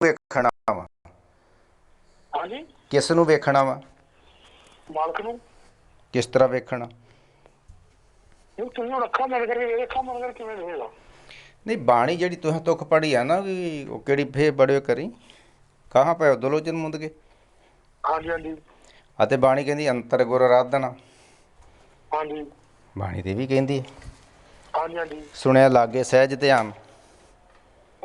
ਵੇਖਣਾ ਵਾ। ਹਾਂਜੀ। ਕਿਸ ਨੂੰ ਵੇਖਣਾ ਵਾ? ਮਾਲਕ ਨੂੰ। ਕਿਸ ਤਰ੍ਹਾਂ ਵੇਖਣਾ? ਇਹ ਤੁਸੀਂ ਹੁਣ ਅੱਖਾਂ ਬੰਦ ਕਰਕੇ ਵੇਖ ਅੱਖਾਂ ਕਰਕੇ ਕਿਵੇਂ ਦੇਖੇਗਾ ਨਹੀਂ ਬਾਣੀ ਜਿਹੜੀ ਤੁਸੀਂ ਤੁਖ ਪੜੀ ਆ ਨਾ ਵੀ ਉਹ ਕਿਹੜੀ ਫੇ ਬੜਿਓ ਕਰੀ? ਕਹਾਂ ਪਏ ਦਲੋਚਨ ਮੁੰਦ ਕੇ ਹਾਂਜੀ ਹਾਂਜੀ। ਅਤੇ ਬਾਣੀ ਕਹਿੰਦੀ ਅੰਤਰ ਗੁਰ ਆਰਾਧਨਾ। ਹਾਂਜੀ। ਬਾਣੀ ਤੇ ਵੀ ਕਹਿੰਦੀ ਹੈ। ਹਾਂਜੀ ਹਾਂਜੀ। ਸੁਣਿਆ ਲਾਗੇ ਸਹਿਜ ਧਿਆਨ।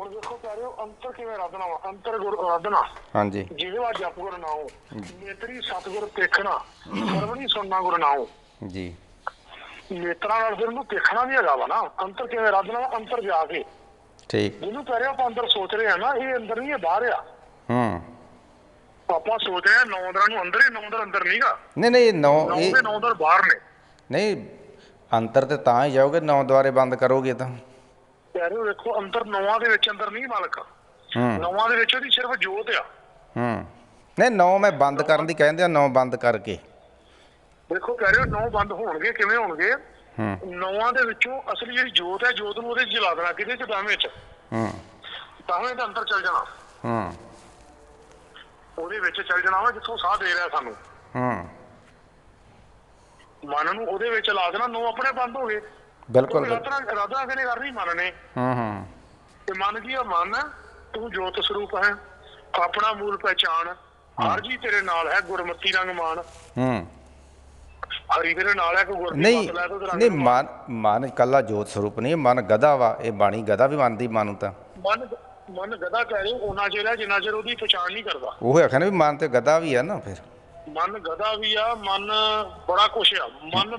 ਹੁਣ ਦੇਖੋ ਹੋ ਅੰਤਰ ਕਿਵੇਂ ਰਾਧਨਾ ਵਾ? ਅੰਤਰ ਗੁਰ ਰਾਧਨਾ। ਹਾਂਜੀ। ਜਿਹਦੇ ਵਾ ਜਪ ਗੁਰ ਨਾਉ। ਨੇਤਰੀ ਸਤਗੁਰ ਦੇਖਣਾ ਸਰਵਣੀ ਸੁਣਨਾ ਗੁਰ ਨਾਉ। ਜੀ। ਨੇਤਰਾਂ ਨਾਲ ਫਿਰ ਦੇਖਣਾ ਵੀ ਹੈਗਾ ਵਾ ਨਾ। ਅੰਤਰ ਕਿਵੇਂ ਰਾਧਨਾ ਵਾ ਅੰਤਰ ਜਾ ਕੇ। ਠੀਕ। ਜਿਹਨੂੰ ਕਹਿ ਰਹੇ ਆਪਾਂ ਅੰਦਰ ਸੋਚ ਰਹੇ ਆ ਨਾ ਇਹ ਅੰਦਰ ਨਹੀਂ ਇਹ ਬਾਹਰ ਆ। ਹੂੰ। ਆਪਾਂ ਸੋਚ ਰਹੇ ਆ ਨੌਂਦਰਾਂ ਨੂੰ ਅੰਦਰ ਹੀ ਨੌਂਦਰ ਅੰਦਰ ਨਹੀਂਗਾ। ਨਹੀਂ ਨਹੀਂ ਨੌ ਇਹ ਨੌਂਦਰ ਬਾਹਰ ਨੇ। ਨਹੀਂ ਅੰਤਰ ਤੇ ਤਾਂ ਹੀ ਜਾਓਗੇ ਨੌ ਦੁਆਰੇ ਬੰਦ ਕਰੋਗੇ ਤਾਂ। ਕਹਿ ਰਹੇ ਹੋ ਦੇਖੋ ਅੰਦਰ ਨੌਆਂ ਦੇ ਵਿੱਚ ਅੰਦਰ ਨਹੀਂ ਮਾਲਕ। ਹੂੰ। ਨੌਆਂ ਦੇ ਵਿੱਚ ਉਹਦੀ ਸਿਰਫ ਜੋਤ ਆ। ਹੂੰ। ਨਹੀਂ ਨੌ ਮੈਂ ਬੰਦ ਕਰਨ ਦੀ ਕਹਿੰਦੇ ਆ ਨੌ ਬੰਦ ਕਰਕੇ। ਦੇਖੋ ਕਹਿ ਰਹੇ ਹੋ ਨੌ ਬੰਦ ਹੋਣਗੇ ਕਿਵੇਂ ਹੋਣਗੇ? ਹੂੰ। ਨੌਆਂ ਦੇ ਵਿੱਚੋਂ ਅਸਲੀ ਜਿਹੜੀ ਜੋਤ ਹੈ ਜੋਤ ਨੂੰ ਉਹਦੇ ਜਲਾ ਦੇਣਾ ਕਿਹਦੇ ਚ ਦਾਵੇਂ ਚ ਹੂੰ। ਦਾਵੇਂ ਦੇ ਅੰਦਰ ਚਲ ਜਾਣਾ। ਹੂੰ। ਉਹਦੇ ਵਿੱਚ ਚਲ ਜਾਣਾ ਵਾ ਜਿੱਥੋਂ ਸਾਹ ਦੇ ਰਿਹਾ ਸਾਨੂੰ। ਹੂੰ। ਮਨ ਨੂੰ ਉਹਦੇ ਵਿੱਚ ਲਾ ਦੇਣਾ ਨੌ ਆਪਣੇ ਬੰਦ ਹੋ ਗਏ। ਬਿਲਕੁਲ ਕਰਨੀ ਮਨ ਨੇ। ਹੂੰ ਹੂੰ। ਤੇ ਮਨ ਕੀ ਆ ਮਨ ਤੂੰ ਜੋਤ ਸਰੂਪ ਹੈ। ਆਪਣਾ ਮੂਲ ਪਹਿਚਾਨ ਹਰ ਜੀ ਤੇਰੇ ਨਾਲ ਹੈ ਗੁਰਮਤੀ ਰੰਗ ਮਾਨ ਹੂੰ। ਹਰੀ ਤੇਰੇ ਨਾਲ ਹੈ ਕੋਈ ਗੁਰ ਦੀ ਨਹੀਂ ਨਹੀਂ ਮਨ ਮਨ ਕੱਲਾ ਜੋਤ ਸਰੂਪ ਨਹੀਂ ਮਨ ਗਦਾ ਵਾ ਇਹ ਬਾਣੀ ਗਦਾ ਵੀ ਮੰਨਦੀ ਮਨ ਨੂੰ ਤਾਂ। ਮਨ ਮਨ ਗਦਾ ਕਹਿ ਰਹੇ ਉਹਨਾਂ ਚਿਰ ਹੈ ਜਿੰਨਾ ਚਿਰ ਉਹਦੀ ਪਛਾਣ ਨਹੀਂ ਕਰਦਾ। ਉਹ ਆਖਿਆ ਨਾ ਵੀ ਮਨ ਤੇ ਗਦਾ ਵੀ ਆ ਨਾ ਫਿਰ। ਮਨ ਗਦਾ ਵੀ ਆ ਮਨ ਬੜਾ ਕੁਛ ਆ। ਮਨ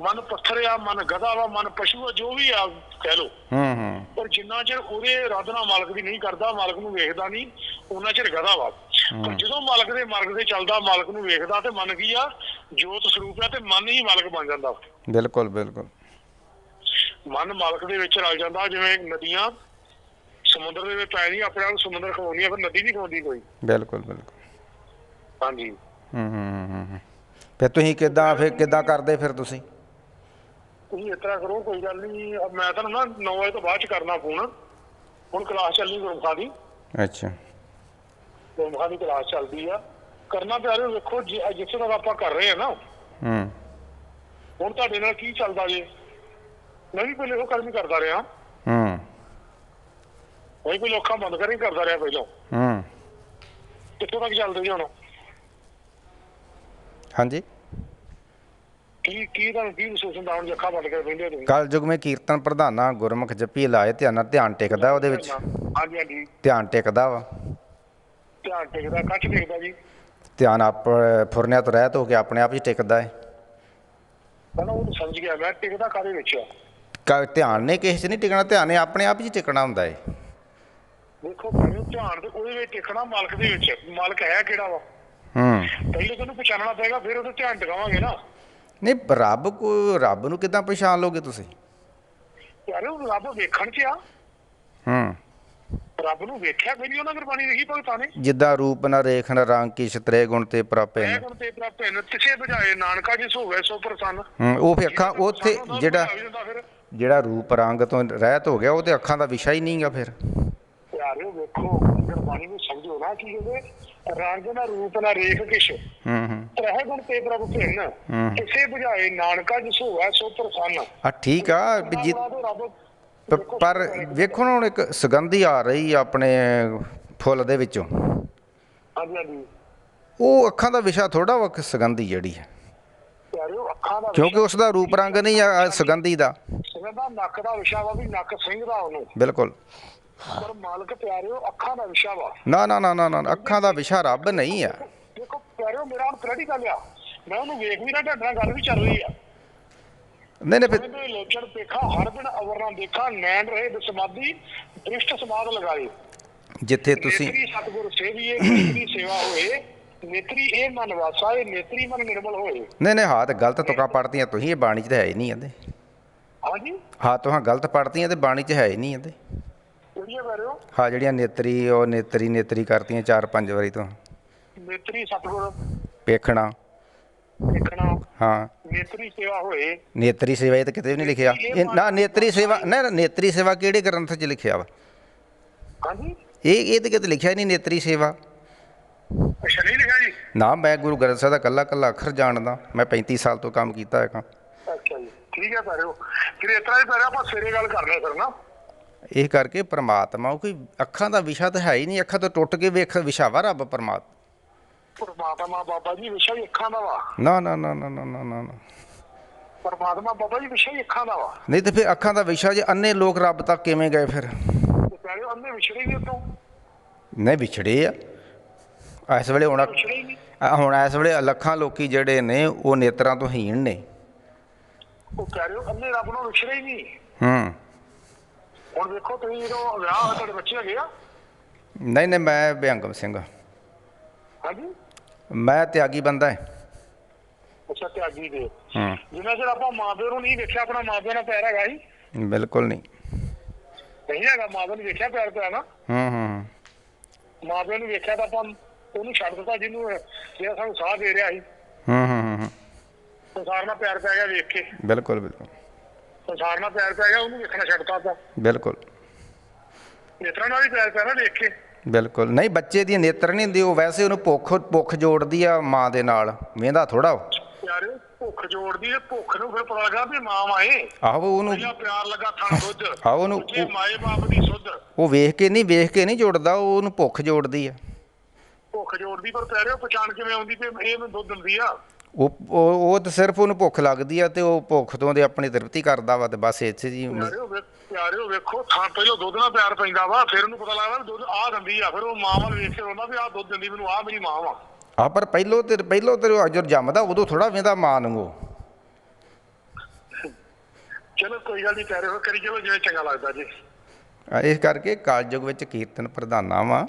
ਮਨ ਪੱਥਰ ਆ ਮਨ ਗਦਾ ਵਾ ਮਨ ਪਸ਼ੂ ਆ ਜੋ ਵੀ ਆ ਕਹਿ ਲੋ ਹੂੰ ਹੂੰ। ਪਰ ਜਿੰਨਾ ਚਿਰ ਉਹਦੇ ਆਰਾਧਨਾ ਮਾਲਕ ਦੀ ਨਹੀਂ ਕਰਦਾ ਮਾਲਕ ਨੂੰ ਵੇਖਦਾ ਨਹੀਂ ਉਹਨਾਂ ਚਿਰ ਗਦਾ ਵਾ। ਪਰ ਜਦੋਂ ਮਾਲਕ ਦੇ ਮਾਰਗ ਤੇ ਚੱਲਦਾ ਮਾਲਕ ਨੂੰ ਵੇਖਦਾ ਤੇ ਮਨ ਕੀ ਆ? ਜੋਤ ਸਰੂਪ ਆ ਤੇ ਮਨ ਹੀ ਮਾਲਕ ਬਣ ਜਾਂਦਾ। ਬਿਲਕੁਲ ਬਿਲਕੁਲ। ਮਨ ਮਾਲਕ ਦੇ ਵਿੱਚ ਰਲ ਜਾਂਦਾ ਜਿਵੇਂ ਨਦੀਆਂ ਸਮੁੰਦਰ ਦੇ ਵਿੱਚ ਪੈ ਨਹੀਂ ਆਪਣੇ ਆਪ ਨੂੰ ਸਮੁੰਦਰ ਖਵਾਉਂਦੀਆਂ ਪਰ ਨਦੀ ਨਹੀਂ ਖਵਾਉਂਦੀ ਕੋਈ। ਬਿਲਕੁਲ ਬਿਲਕੁਲ। ਹਾਂਜੀ। ਹੂੰ ਹੂੰ ਹੂੰ, ਹੂੰ। ਫਿਰ ਤੁਸੀਂ ਕਿਦਾਂ ਫਿਰ ਕਿਦਾਂ ਕਰਦੇ ਫਿਰ ਤੁਸੀਂ? ਤੁਸੀਂ ਇਸ ਤਰ੍ਹਾਂ ਕਰੋ ਕੋਈ ਗੱਲ ਨਹੀਂ ਮੈਂ ਤੁਹਾਨੂੰ ਨਾ 9 ਵਜੇ ਤੋਂ ਬਾਅਦ ਚ ਕਰਨਾ ਫੋਨ ਹੁਣ ਕਲਾਸ ਚੱਲਣੀ ਗੁਰਮਖਾ ਦੀ। ਅੱਛਾ। ਗੁਰਮਖਾ ਦੀ ਕਲਾਸ ਚੱਲਦੀ ਆ। ਕਰਨਾ ਪਿਆਰੇ ਵੇਖੋ ਜਿੱਥੇ ਤੱਕ ਆਪਾਂ ਕਰ ਰਹੇ ਆ ਨਾ। ਹੂੰ। ਹੁਣ ਤੁਹਾਡੇ ਨਾਲ ਕੀ ਚੱਲਦਾ ਜੇ? ਮੈਂ ਵੀ ਪਹਿਲੇ ਉਹ ਕਰਮ ਕਰਦਾ ਰਿਹਾ। ਹੂੰ। ਮੈਂ ਵੀ ਅੱਖਾਂ ਬੰਦ ਕਰੀ ਕਰਦਾ ਰਿਹਾ ਪਹਿਲਾਂ। ਹੂੰ। ਕਿੱਥੋਂ ਤੱਕ ਚੱਲਦੇ ਜੀ ਹੁਣ? ਹਾਂਜੀ? ਕੀ ਕੀ ਤੁਹਾਨੂੰ ਕੀ ਮਹਿਸੂਸ ਹੁੰਦਾ? ਹੁਣ ਅੱਖਾਂ ਬੰਦ ਕਰ ਬੈਠੇ ਤੁਸੀਂ। ਕਲ ਯੁਗ ਮੇ ਕੀਰਤਨ ਪ੍ਰਧਾਨਾ ਗੁਰਮੁਖ ਜਪੀ ਲਾਏ ਧਿਆਨ ਧਿਆਨ ਟਿਕਦਾ ਉਹਦੇ ਵਿੱਚ। ਹਾਂਜੀ ਹਾਂਜੀ। ਧਿਆਨ ਟਿਕਦਾ ਵਾ। ਧਿਆਨ ਟਿਕਦਾ ਕੱਚ ਟਿਕਦਾ ਜੀ। ਧਿਆਨ ਆਪ ਫੁਰਨਿਆਂ ਤੋਂ ਰਹਿਤ ਹੋ ਕੇ ਆਪਣੇ ਆਪ ਹੀ ਟਿਕਦਾ ਹੈ ਪਹਿਲਾਂ ਉਹ ਸਮਝ ਗਿਆ ਮੈਂ ਟਿਕਦਾ ਕਾਦੇ ਵਿੱਚ ਆ? ਕ- ਧਿਆਨ ਨੇ ਕਿਸੇ 'ਚ ਨਹੀਂ ਟਿਕਣਾ ਧਿਆਨ ਨੇ ਆਪਣੇ ਆਪ ਹੀ ਟਿਕਣਾ ਹੁੰਦਾ ਹੈ ਦੇਖੋ ਮੈਨੂੰ ਧਿਆਨ ਤੇ ਉਹਦੇ ਵਿੱਚ ਟਿਕਣਾ ਮਾਲਕ ਦੇ ਵਿੱਚ। ਮਾਲਕ ਹੈ ਕਿਹੜਾ ਵਾ? ਹੂੰ। ਪਹਿਲੇ ਤੈਨੂੰ ਪਛਾਣਨਾ ਪਏਗਾ ਫਿਰ ਉਹਦੇ ਧਿਆਨ ਟਿਕਾਵਾਂਗੇ ਨਾ। ਨਹੀਂ ਰੱਬ ਕੋ ਰੱਬ ਨੂੰ ਕਿਦਾਂ ਪਛਾਣ ਲੋਗੇ ਤੁਸੀਂ? ਯਾਰ ਉਹ ਰੱਬ ਵੇਖਣ ਚ ਆ। ਹੂੰ। ਰੱਬ ਨੂੰ ਵੇਖਿਆ ਮੇਰੀ ਉਹਨਾਂ ਗੁਰਬਾਣੀ ਲਿਖੀ ਭਗਤਾਂ ਨੇ। ਜਿੱਦਾਂ ਰੂਪ ਨ ਰੇਖ ਨ ਰੰਗ ਕੀ ਛਤਰੇ ਗੁਣ ਤੇ ਪ੍ਰਾਪੇ ਨੇ। ਗੁਣ ਤੇ ਪ੍ਰਾਪਤ ਹੈ ਤਿਸੇ ਬਜਾਏ ਨਾਨਕਾ ਜਿਸ ਹੋਵੇ ਸੋ ਪ੍ਰਸੰਨ। ਹੂੰ ਉਹ ਫਿਰ ਅੱਖਾਂ ਉੱਥੇ ਜਿਹੜਾ। ਜਿਹੜਾ ਰੂਪ ਰੰਗ ਤੋਂ ਰਹਿਤ ਹੋ ਗਿਆ ਉਹ ਤੇ ਅੱਖਾਂ ਦਾ ਵਿਸ਼ਾ ਹੀ ਨਹੀਂਗਾ ਫਿਰ। ਪਿਆਰਿਓ ਵੇਖੋ ਗੁਰਬਾਣੀ ਨੂੰ ਸਮਝੋ ਨਾ ਕੀ ਉਹਦੇ ਰੰਗ ਨਾ ਰੂਪ ਨਾ ਰੇਖ ਕਿਛ। ਹੂੰ ਹੂੰ। ਤਰਹਿ ਗੁਣ ਤੇ ਪ੍ਰਭ ਭਿੰਨ। ਕਿਸੇ ਬੁਝਾਏ ਨਾਨਕਾ ਜਿਸ ਹੋਵੇ ਸੋ ਪ੍ਰਸੰਨ। ਆ ਠੀਕ ਆ ਵੀ ਜਿ- ਪਰ ਵੇਖੋ ਨਾ ਹੁਣ ਇੱਕ ਸੁਗੰਧੀ ਆ ਰਹੀ ਆਪਣੇ ਫੁੱਲ ਦੇ ਵਿੱਚੋਂ। ਹਾਂਜੀ ਹਾਂਜੀ। ਉਹ ਅੱਖਾਂ ਦਾ ਵਿਸ਼ਾ ਥੋੜਾ ਵਾ ਕਿ ਸੁਗੰਧੀ ਜਿਹੜੀ ਹੈ ਕਿਉਂਕਿ ਉਸ ਦਾ ਰੂਪ ਰੰਗ ਨਹੀਂ ਆ ਸੁਗੰਧੀ ਦਾ। ਦਾ ਨੱਕ ਦਾ ਵਿਸ਼ਾ ਵਾ ਵੀ ਨੱਕ ਸਿੰਘ ਦਾ ਉਹਨੂੰ। ਬਿਲਕੁਲ। ਪਰ ਮਾਲਕ ਪਿਆਰਿਓ ਅੱਖਾਂ ਦਾ ਵਿਸ਼ਾ ਵਾ। ਨਾ ਨਾ ਨਾ ਨਾ ਨਾ ਅੱਖਾਂ ਦਾ ਵਿਸ਼ਾ ਰੱਬ ਨਹੀਂ ਆ। ਦੇਖੋ ਪਿਆਰਿਓ ਮੇਰਾ ਹੁਣ ਪ੍ਰੈਕਟੀਕਲ ਆ? ਮੈਂ ਉਹਨੂੰ ਵੇਖ ਵੀ ਨਾ ਤੁਹਾਡੇ ਨਾਲ ਗੱਲ ਵੀ ਚੱਲ ਰਹੀ ਆ। ਨਹੀਂ ਨਹੀਂ ਫਿਰ ਲੋਚਣ ਪੇਖਾ ਹਰ ਬਿਨ ਅਵਰ ਨਾ ਦੇਖਾ ਨੈਣ ਰਹੇ ਬਸਮਾਦੀ ਦ੍ਰਿਸ਼ਟ ਸਮਾਦ ਲਗਾਏ। ਜਿੱਥੇ ਤੁਸੀਂ ਸਤਿਗੁਰ ਸੇਵੀਏ ਨੇਤਰੀ ਸੇਵਾ ਹੋਏ। ਨੇਤਰੀ ਇਹ ਮਨ ਵਾਸਾ ਇਹ ਨੇਤਰੀ ਮਨ ਨਿਰਮਲ ਹੋਏ। ਨਹੀਂ ਨਹੀਂ ਹਾਂ ਤੇ ਗਲਤ ਤੁਕਾਂ ਪੜਤੀਆਂ ਤੁਸੀਂ ਇਹ ਬਾਣੀ 'ਚ ਤਾਂ ਹੈ ਹੀ ਨਹੀਂ ਇਹਦੇ। ਹਾਂਜੀ? ਹਾਂ ਤੁਹਾਂ ਗਲਤ ਪੜਤੀਆਂ ਤੇ ਬਾਣੀ 'ਚ ਹੈ ਹੀ ਨਹੀਂ ਇਹਦੇ। ਕਿਹੜੀਆਂ ਕਹਿ ਰਹੇ ਹੋ ਜਿਹੜੀਆਂ ਨੇਤਰੀ ਉਹ ਨੇਤਰੀ ਨੇਤਰੀ ਕਰਤੀਆਂ ਚਾਰ ਪੰਜ ਵਾਰੀ ਤੋਂ। ਨੇਤਰੀ ਸਤਿਗੁਰ? ਵੇਖਣਾ ਦੇਖਣਾ ਹਾਂ। ਨੇਤਰੀ ਸੇਵਾ ਹੋਏ? ਨੇਤਰੀ ਸੇਵਾ ਇਹ ਤਾਂ ਕਿਤੇ ਵੀ ਨਹੀਂ ਲਿਖਿਆ। ਇਹ ਨਾ ਨੇਤਰੀ ਸੇਵਾ ਨਾ ਨਾ, ਨੇਤਰੀ ਸੇਵਾ ਕਿਹੜੇ ਗ੍ਰੰਥ 'ਚ ਲਿਖਿਆ ਵਾ? ਹਾਂਜੀ। ਇਹ ਇਹ ਤੇ ਕਿਤੇ ਲਿਖਿਆ ਹੀ ਨਹੀਂ ਨੇਤਰੀ ਸੇਵਾ। ਅੱਛਾ ਨਹੀਂ ਲਿਖਿਆ ਜੀ? ਨਾ ਮੈਂ ਗੁਰੂ ਗ੍ਰੰਥ ਸਾਹਿਬ ਦਾ ਕੱਲਾ ਕੱਲਾ ਅੱਖਰ ਜਾਣਦਾ। ਮੈਂ 35 ਸਾਲ ਤੋਂ ਕੰਮ ਕੀਤਾ ਹੈਗਾ। ਅੱਛਾ ਜੀ। ਠੀਕ ਹੈ ਪੈਰਿਓ ਫਿਰ ਇਸ ਤਰ੍ਹਾਂ ਹੀ ਪੈਰਿਓ ਆਪਾਂ ਸਵੇਰੇ ਗੱਲ ਕਰਨੇ ਫਿਰ ਨਾ। ਇਹ ਕਰਕੇ ਪਰਮਾਤਮਾ ਉਹ ਕੋਈ ਅੱਖਾਂ ਦਾ ਵਿਸ਼ਾ ਤਾਂ ਹੈ ਹੀ ਨਹੀਂ ਅੱਖਾਂ ਤੋਂ ਟੁੱਟ ਕੇ ਵੇਖ ਵਿਸ਼ਾਵਾ ਰੱਬ ਪਰਮਾਤਮਾ। ਪਰਮਾਤਮਾ ਬਾਬਾ ਜੀ ਵਿਸ਼ਾ ਹੀ ਅੱਖਾਂ ਦਾ ਵਾ। ਨਾ ਨਾ ਨਾ ਨਾ ਨਾ ਨਾ ਨਾ ਪਰਮਾਤਮਾ ਬਾਬਾ ਜੀ ਵਿਸ਼ਾ ਹੀ ਅੱਖਾਂ ਦਾ ਵਾ। ਨਹੀਂ ਤੇ ਫਿਰ ਅੱਖਾਂ ਦਾ ਵਿਸ਼ਾ ਜੇ ਅੰਨੇ ਲੋਕ ਰੱਬ ਤੱਕ ਕਿਵੇਂ ਗਏ ਫਿਰ? ਨਹੀਂ ਵਿਛੜੇ ਆ। ਇਸ ਵੇਲੇ ਹੁਣ ਹੁਣ ਇਸ ਵੇਲੇ ਲੱਖਾਂ ਲੋਕੀ ਜਿਹੜੇ ਨੇ ਉਹ ਨੇਤਰਾਂ ਤੋਂ ਹੀਣ ਨੇ। ਉਹ ਕਹਿ ਰਹੇ ਹੋ ਅੰਨੇ ਰੱਬ ਨੂੰ ਵਿਛੜੇ ਹੀ ਨਹੀਂ। ਹੂੰ। ਹੁਣ ਵੇਖੋ ਤੁਸੀਂ ਜਦੋਂ ਵਿਆਹ ਹੋਇਆ ਤੁਹਾਡੇ ਬੱਚੇ ਹੈਗੇ ਆ? ਨਹੀਂ ਨਹੀਂ ਮੈਂ ਬਿਅੰਗਮ ਸਿੰਘ। ਹਾਂਜੀ? ਮੈਂ ਤਿਆਗੀ ਬੰਦਾ ਹੈ। ਅੱਛਾ ਤਿਆਗੀ ਦੇ। ਹੂੰ। ਜਿੰਨਾ ਚਿਰ ਆਪਾਂ ਮਾਪਿਆਂ ਨੂੰ ਨਹੀਂ ਵੇਖਿਆ ਆਪਣਾ ਮਾਪਿਆਂ ਨਾਲ ਪਿਆਰ ਹੈਗਾ ਜੀ। ਬਿਲਕੁਲ ਨਹੀਂ। ਨਹੀਂ ਹੈਗਾ ਮਾਪਿਆਂ ਨੂੰ ਵੇਖਿਆ ਪਿਆਰ ਪਿਆ ਨਾ ਹੂੰ ਹੂੰ ਮਾਪਿਆਂ ਨੂੰ ਵੇਖਿਆ ਤਾਂ ਆਪਾਂ ਉਹਨੂੰ ਛੱਡ ਦਿੱਤਾ ਜਿਹਨੂੰ ਜਿਹੜਾ ਸਾਨੂੰ ਸਾਹ ਦੇ ਰਿਹਾ ਸੀ। ਹੂੰ ਹੂੰ ਹੂੰ, ਹੂੰ। ਸੰਸਾਰ ਨਾਲ ਪਿਆਰ ਪੈ ਗਿਆ ਵੇਖ ਕੇ। ਬਿਲਕੁਲ ਬਿਲਕੁਲ। ਸੰਸਾਰ ਨਾਲ ਪਿਆਰ ਪੈ ਗਿਆ ਉਹਨੂੰ ਵੇਖਣਾ ਛੱਡਤਾ ਆਪਾਂ। ਬਿਲਕੁਲ। ਨੇਤਰਾਂ ਨਾਲ ਵੀ ਪਿਆਰ ਪਿਆ ਨਾ ਵੇਖ ਕੇ। ਬਿਲਕੁਲ। ਨਹੀਂ ਬੱਚੇ ਦੀ ਨੇਤਰ ਨਹੀਂ ਹੁੰਦੀ ਉਹ ਵੈਸੇ ਉਹਨੂੰ ਭੁੱਖ ਭੁੱਖ ਜੋੜਦੀ ਆ ਮਾਂ ਦੇ ਨਾਲ। ਵੇਂਦਾ ਥੋੜਾ ਉਹ। ਪਿਆਰੇ ਭੁੱਖ ਜੋੜਦੀ ਹੈ ਭੁੱਖ ਨੂੰ ਫਿਰ ਪਤਾ ਲੱਗਾ ਵੀ ਮਾਂ ਮਾਏ ਆਹੋ ਉਹਨੂੰ ਪਿਆਰ ਲੱਗਾ ਥਣ ਦੁੱਧ ਆਹੋ ਉਹਨੂੰ ਮਾਏ ਬਾਪ ਦੀ ਸੁੱਧ। ਉਹ ਵੇਖ ਕੇ ਨਹੀਂ ਵੇਖ ਕੇ ਨਹੀਂ ਜੁੜਦਾ ਉਹ ਉਹਨੂੰ ਭੁੱਖ ਜੋੜਦੀ ਆ। ਭੁੱਖ ਜੋੜਦੀ ਪਰ ਪਿਆਰੇ ਉਹ ਪਛਾਣ ਕਿਵੇਂ ਆਉਂਦੀ ਤੇ ਇਹ ਦੁੱਧ ਦਿੰਦੀ ਆ। ਉਹ ਉਹ ਤਾਂ ਸਿਰਫ ਉਹਨੂੰ ਭੁੱਖ ਲੱਗਦੀ ਆ ਤੇ ਉਹ ਭੁੱਖ ਤੋਂ ਦੇ ਆਪਣੀ ਤ੍ਰਿਪਤੀ ਕਰਦਾ ਵਾ ਤੇ ਬਸ ਇੱਥੇ ਜੀ ਪਿਆਰੇ ਉਹ ਵੇ- ਪਿਆਰੇ ਉਹ ਵੇਖੋ ਥਾਂ ਪਹਿਲਾਂ ਦੁੱਧ ਨਾਲ ਪਿਆਰ ਪੈਂਦਾ ਵਾ ਫਿਰ ਉਹਨੂੰ ਪਤਾ ਲੱਗਦਾ ਦੁੱਧ ਆ ਦਿੰਦੀ ਆ ਫਿਰ ਉਹ ਮਾਂ ਵੱਲ ਵੇਖ ਕੇ ਰੋਂਦਾ ਵੀ ਆ ਦੁੱਧ ਦਿੰਦੀ ਮੈਨੂੰ ਆ ਮੇਰੀ ਮਾਂ ਵਾ। ਆ ਪਰ ਪਹਿਲੋ ਤੇ ਪਹਿਲੋ ਤੇ ਜਦੋਂ ਜੰਮਦਾ ਉਦੋਂ ਥੋੜਾ ਵੇਂਦਾ ਮਾਂ ਨੂੰ ਚਲੋ ਕੋਈ ਗੱਲ ਨਹੀਂ ਪਿਆਰੇ ਹੋ ਕਰੀ ਚਲੋ ਜਿਵੇਂ ਚੰਗਾ ਲੱਗਦਾ ਜੀ। ਇਸ ਕਰਕੇ ਕਾਲਯੁਗ ਵਿੱਚ ਕੀਰਤਨ ਪ੍ਰਧਾਨਾ ਵਾ।